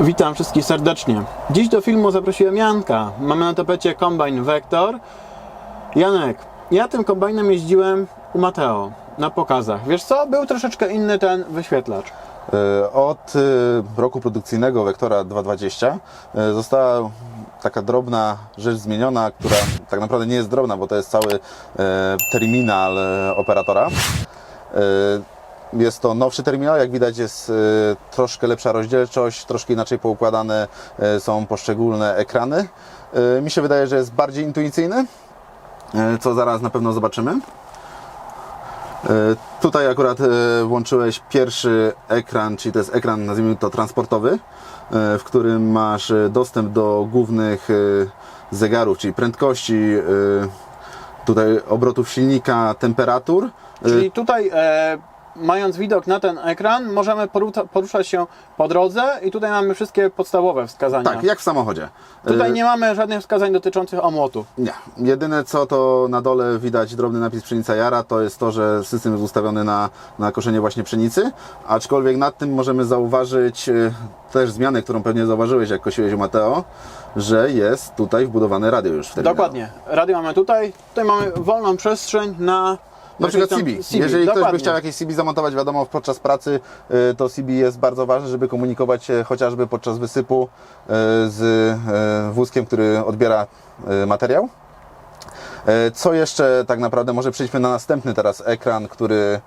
Witam wszystkich serdecznie. Dziś do filmu zaprosiłem Janka. Mamy na tapecie kombajn Vector. Janek, ja tym kombajnem jeździłem u Mateo na pokazach. Wiesz co? Był troszeczkę inny ten wyświetlacz. E, Od e, roku produkcyjnego Vectora 220 e, została taka drobna rzecz zmieniona, która tak naprawdę nie jest drobna, bo to jest cały terminal operatora. Jest to nowszy terminal, jak widać jest e, troszkę lepsza rozdzielczość, troszkę inaczej poukładane e, są poszczególne ekrany. E, Mi się wydaje, że jest bardziej intuicyjny, co zaraz na pewno zobaczymy. Tutaj akurat włączyłeś pierwszy ekran, czyli to jest ekran, nazwijmy to transportowy, w którym masz dostęp do głównych zegarów, czyli prędkości, tutaj obrotów silnika, temperatur. Czyli tutaj, e, mając widok na ten ekran, możemy porusza- poruszać się po drodze i tutaj mamy wszystkie podstawowe wskazania. Tak, jak w samochodzie. Tutaj E, nie mamy żadnych wskazań dotyczących omłotu. Nie. Jedyne co to na dole widać drobny napis pszenica jara, to jest to, że system jest ustawiony na, na koszenie właśnie pszenicy, aczkolwiek nad tym możemy zauważyć e, też zmianę, którą pewnie zauważyłeś jak kosiłeś u Mateo, że jest tutaj wbudowane radio już w terminalu. Dokładnie. Radio mamy tutaj. Tutaj mamy wolną przestrzeń na Na przykład CB. Jeżeli ktoś by dokładnie. chciał jakieś CB zamontować, wiadomo, podczas pracy, y, to CB jest bardzo ważne, żeby komunikować się chociażby podczas wysypu y, z y, wózkiem, który odbiera materiał. Co jeszcze tak naprawdę, może przejdźmy na następny teraz ekran, który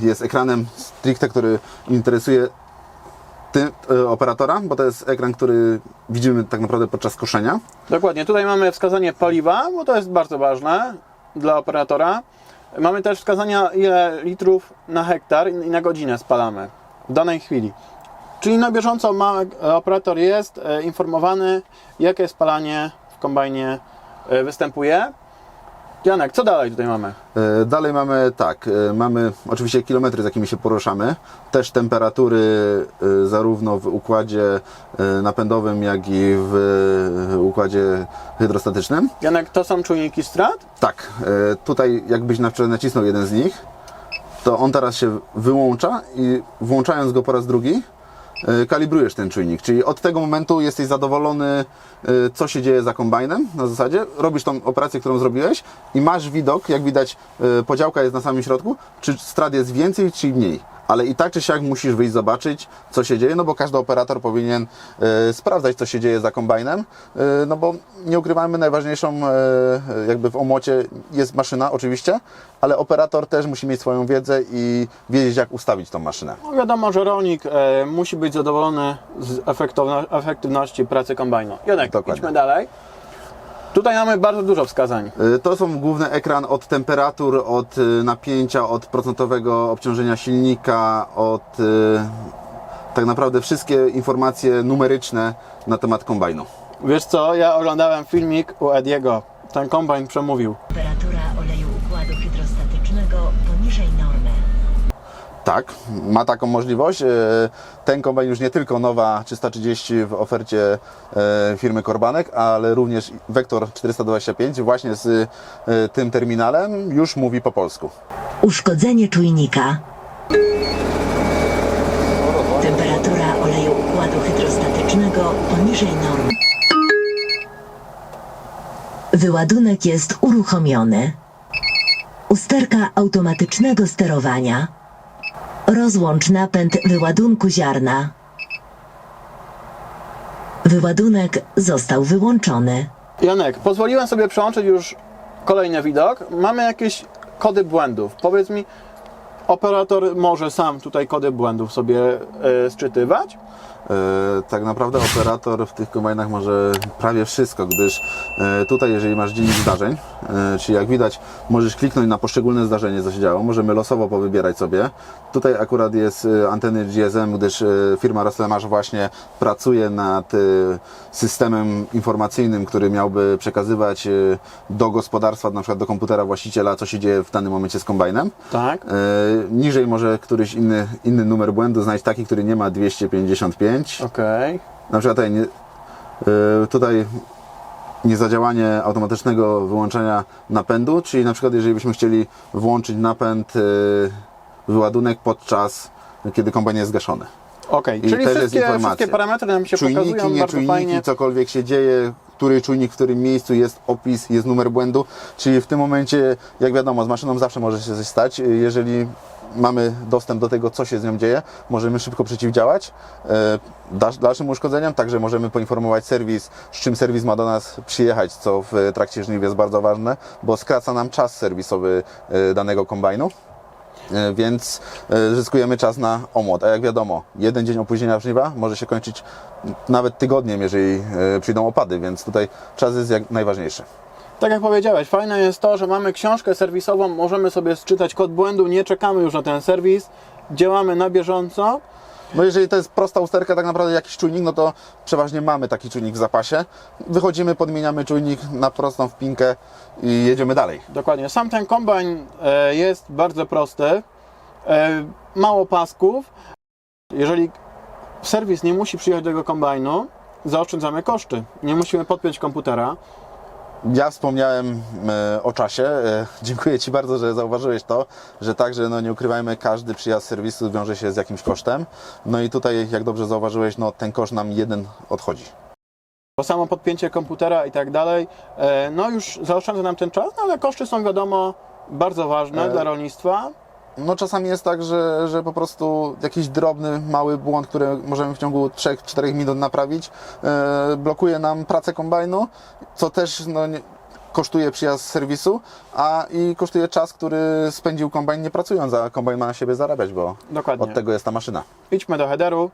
jest ekranem stricte, który interesuje ty, y, operatora, bo to jest ekran, który widzimy tak naprawdę podczas koszenia. Dokładnie, tutaj mamy wskazanie paliwa, bo to jest bardzo ważne dla operatora. Mamy też wskazania, ile litrów na hektar i na godzinę spalamy w danej chwili. Czyli na bieżąco operator jest e, informowany, jakie spalanie w kombajnie e, występuje. Janek, co dalej tutaj mamy? E, Dalej mamy tak, e, mamy oczywiście kilometry, z jakimi się poruszamy, też temperatury e, zarówno w układzie napędowym, jak i w układzie hydrostatycznym. Janek, to są czujniki strat? Tak, tutaj jakbyś na przykład nacisnął jeden z nich, to on teraz się wyłącza i włączając go po raz drugi, kalibrujesz ten czujnik. Czyli od tego momentu jesteś zadowolony, e, co się dzieje za kombajnem na zasadzie. Robisz tą operację, którą zrobiłeś i masz widok, jak widać, e, podziałka jest na samym środku, czy strat jest więcej, czy mniej. Ale i tak czy siak musisz wyjść zobaczyć, co się dzieje, no bo każdy operator powinien e, sprawdzać, co się dzieje za kombajnem, e, no bo nie ukrywajmy, najważniejszą e, jakby w omocie jest maszyna oczywiście, ale operator też musi mieć swoją wiedzę i wiedzieć, jak ustawić tą maszynę. No wiadomo, że rolnik e, musi być zadowolony z efektywności pracy kombajnu. Janek, Dokładnie. idźmy dalej. Tutaj mamy bardzo dużo wskazań. E, To są główny ekran od temperatur, od e, napięcia, od procentowego obciążenia silnika, od e, tak naprawdę wszystkie informacje numeryczne na temat kombajnu. Wiesz co, ja oglądałem filmik u Ediego. Ten kombajn przemówił. Tak, ma taką możliwość. E, Ten kombajn już nie tylko nowa 330 w ofercie e, firmy Korbanek, ale również Vector 425 właśnie z e, tym terminalem już mówi po polsku. Uszkodzenie czujnika. Temperatura oleju układu hydrostatycznego poniżej normy. Wyładunek jest uruchomiony. Usterka automatycznego sterowania. Rozłącz napęd wyładunku ziarna. Wyładunek został wyłączony. Janek, pozwoliłem sobie przełączyć już kolejny widok. Mamy jakieś kody błędów. Powiedz mi, operator może sam tutaj kody błędów sobie e, sczytywać? E, Tak naprawdę operator w tych kombajnach może prawie wszystko, gdyż e, tutaj jeżeli masz dziennik zdarzeń, e, czyli jak widać możesz kliknąć na poszczególne zdarzenie, co się działo, możemy losowo powybierać sobie. Tutaj akurat jest anteny GSM, gdyż firma Roslemarz właśnie pracuje nad systemem informacyjnym, który miałby przekazywać do gospodarstwa, na przykład do komputera właściciela, co się dzieje w danym momencie z kombajnem. Tak. Niżej może któryś inny, inny numer błędu znaleźć taki, który nie ma 255. Okej. Na przykład tutaj, nie, y, tutaj niezadziałanie automatycznego wyłączenia napędu, czyli na przykład jeżeli byśmy chcieli włączyć napęd, y, wyładunek podczas kiedy kombajn jest zgaszony. Okej, I czyli wszystkie, wszystkie parametry nam się czujniki, pokazują nie bardzo czujniki, fajnie. cokolwiek się dzieje, który czujnik w którym miejscu jest opis, jest numer błędu, czyli w tym momencie, jak wiadomo, z maszyną zawsze może się coś stać, jeżeli mamy dostęp do tego, co się z nią dzieje, możemy szybko przeciwdziałać e, dalszym uszkodzeniom, także możemy poinformować serwis, z czym serwis ma do nas przyjechać, co w trakcie żniw jest bardzo ważne, bo skraca nam czas serwisowy e, danego kombajnu. E, więc e, zyskujemy czas na omłot. A jak wiadomo, jeden dzień opóźnienia żniwa może się kończyć nawet tygodniem, jeżeli e, przyjdą opady, więc tutaj czas jest jak najważniejszy. Tak jak powiedziałeś, fajne jest to, że mamy książkę serwisową, możemy sobie sczytać kod błędu, nie czekamy już na ten serwis, działamy na bieżąco. No jeżeli to jest prosta usterka, tak naprawdę jakiś czujnik, no to przeważnie mamy taki czujnik w zapasie. Wychodzimy, podmieniamy czujnik na prostą wpinkę i jedziemy dalej. Dokładnie. Sam ten kombajn e, jest bardzo prosty, e, mało pasków. Jeżeli serwis nie musi przyjechać do tego kombajnu, zaoszczędzamy koszty. Nie musimy podpiąć komputera. Ja wspomniałem e, o czasie. E, dziękuję Ci bardzo, że zauważyłeś to, że także, no nie ukrywajmy, każdy przyjazd serwisu wiąże się z jakimś kosztem. No i tutaj, jak dobrze zauważyłeś, no ten koszt nam jeden odchodzi. Bo samo podpięcie komputera i tak dalej, e, no już zaoszczędza nam ten czas, no ale koszty są wiadomo bardzo ważne E, dla rolnictwa. No czasami jest tak, że, że po prostu jakiś drobny, mały błąd, który możemy w ciągu 3-4 minut naprawić, e, blokuje nam pracę kombajnu, co też no, nie, kosztuje przyjazd z serwisu, a i kosztuje czas, który spędził kombajn nie pracując, a kombajn ma na siebie zarabiać, bo Dokładnie. od tego jest ta maszyna. Idźmy do headeru.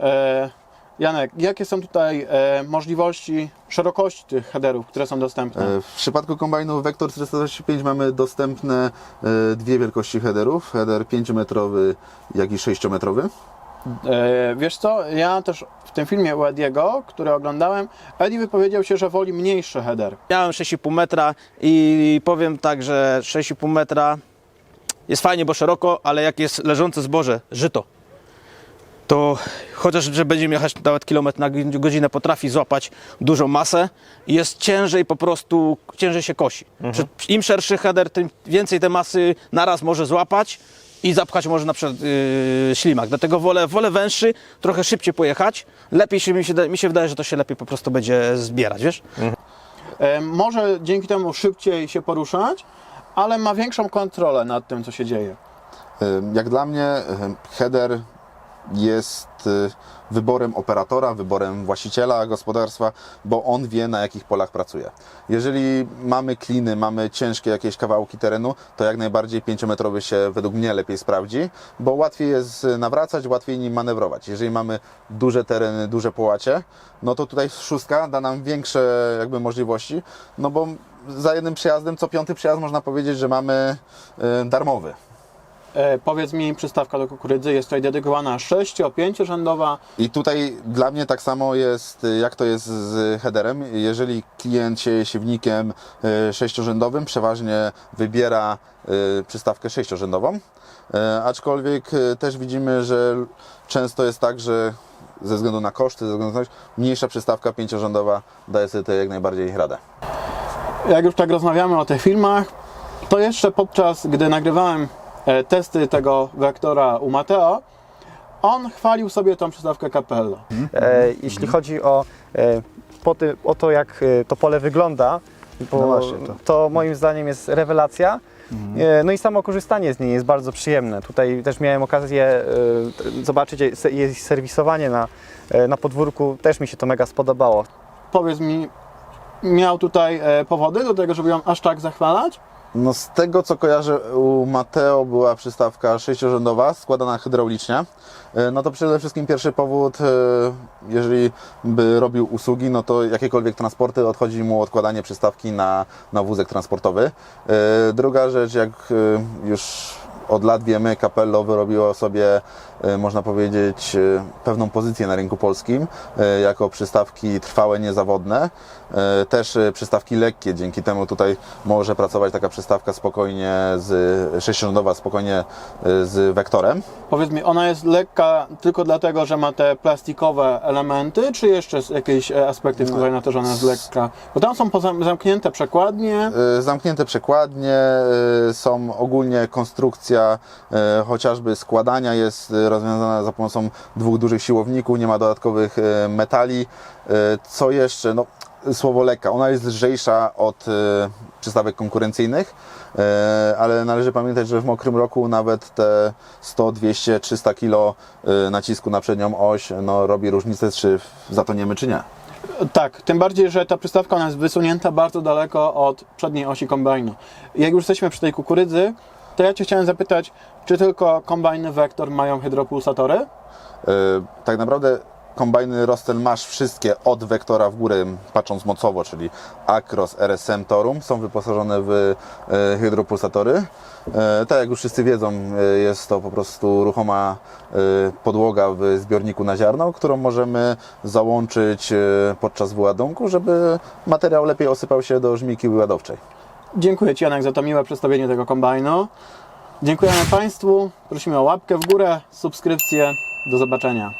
E, Janek, jakie są tutaj e, możliwości szerokości tych headerów, które są dostępne? E, W przypadku kombajnu Vector 425 mamy dostępne e, dwie wielkości headerów, header 5-metrowy, jak i 6-metrowy. E, wiesz co, ja też w tym filmie u Ediego, który oglądałem, Eddie wypowiedział się, że woli mniejszy header. Miałem 6,5 metra i powiem tak, że 6,5 metra jest fajnie, bo szeroko, ale jak jest leżące zboże, żyto, to chociaż, że będziemy jechać nawet kilometr na godzinę, potrafi złapać dużą masę i jest ciężej po prostu, ciężej się kosi. Przy- Im szerszy header, tym więcej tej masy naraz może złapać i zapchać może na przykład yy, ślimak. Dlatego wolę, wolę węższy, trochę szybciej pojechać. Lepiej się mi, się, mi się wydaje, że to się lepiej po prostu będzie zbierać, wiesz? E, może dzięki temu szybciej się poruszać, ale ma większą kontrolę nad tym, co się dzieje. E, Jak dla mnie e, header jest e, wyborem operatora, wyborem właściciela gospodarstwa, bo on wie na jakich polach pracuje. Jeżeli mamy kliny, mamy ciężkie jakieś kawałki terenu, to jak najbardziej 5-metrowy się według mnie lepiej sprawdzi, bo łatwiej jest nawracać, łatwiej nim manewrować. Jeżeli mamy duże tereny, duże połacie, no to tutaj szóstka da nam większe jakby możliwości, no bo za jednym przyjazdem, co piąty przyjazd można powiedzieć, że mamy e, darmowy. E, powiedz mi, przystawka do kukurydzy jest tutaj dedykowana 6-5 rzędowa. I tutaj dla mnie tak samo jest, y, jak to jest z headerem. Jeżeli klient sieje siewnikiem y, sześciorzędowym, przeważnie wybiera y, przystawkę sześciorzędową. Y, Aczkolwiek y, też widzimy, że często jest tak, że ze względu na koszty, ze względu na mniejsza przystawka pięciorzędowa daje sobie tutaj jak najbardziej radę. Jak już tak rozmawiamy o tych filmach, to jeszcze podczas gdy nagrywałem testy tego wektora u Mateo, on chwalił sobie tą przystawkę Capello. E, jeśli chodzi o, e, po ty, o to, jak e, to pole wygląda, bo No właśnie, to- to. moim zdaniem jest rewelacja. E, No i samo korzystanie z niej jest bardzo przyjemne. Tutaj też miałem okazję e, t- zobaczyć jej se- jej serwisowanie na, e, na podwórku. Też mi się to mega spodobało. Powiedz mi, miał tutaj e, powody do tego, żeby ją aż tak zachwalać? No z tego co kojarzę u Mateo była przystawka sześciorzędowa składana hydraulicznie. E, No to przede wszystkim pierwszy powód, e, jeżeli by robił usługi, no to jakiekolwiek transporty odchodzi mu odkładanie przystawki na, na wózek transportowy. E, Druga rzecz, jak już od lat wiemy, Capello wyrobiło sobie, e, można powiedzieć, e, pewną pozycję na rynku polskim e, jako przystawki trwałe, niezawodne. Też przystawki lekkie, dzięki temu tutaj może pracować taka przystawka spokojnie z sześciorzędowa, spokojnie z wektorem. Powiedz mi, ona jest lekka tylko dlatego, że ma te plastikowe elementy, czy jeszcze jakieś aspekty wpływają na to, że ona jest lekka? Bo tam są zamknięte przekładnie. Zamknięte przekładnie, są ogólnie konstrukcja funkcja e, chociażby składania jest e, rozwiązana za pomocą dwóch dużych siłowników, nie ma dodatkowych e, metali. E, co jeszcze? No, słowo lekka. Ona jest lżejsza od e, przystawek konkurencyjnych, e, ale należy pamiętać, że w mokrym roku nawet te 100, 200, 300 kg e, nacisku na przednią oś no, robi różnicę, czy zatoniemy, czy nie. Tak, tym bardziej, że ta przystawka ona jest wysunięta bardzo daleko od przedniej osi kombajnu. Jak już jesteśmy przy tej kukurydzy, to ja Cię chciałem zapytać, czy tylko kombajny Vector mają hydropulsatory? E, tak naprawdę kombajny Rostel masz wszystkie od wektora w górę, patrząc mocowo, czyli Acros, RSM, Torum, są wyposażone w e, hydropulsatory. E, tak jak już wszyscy wiedzą, jest to po prostu ruchoma podłoga w zbiorniku na ziarno, którą możemy załączyć podczas wyładunku, żeby materiał lepiej osypał się do żmijki wyładowczej. Dziękuję Ci Janek za to miłe przedstawienie tego kombajnu. Dziękujemy Państwu, prosimy o łapkę w górę, subskrypcję. Do zobaczenia.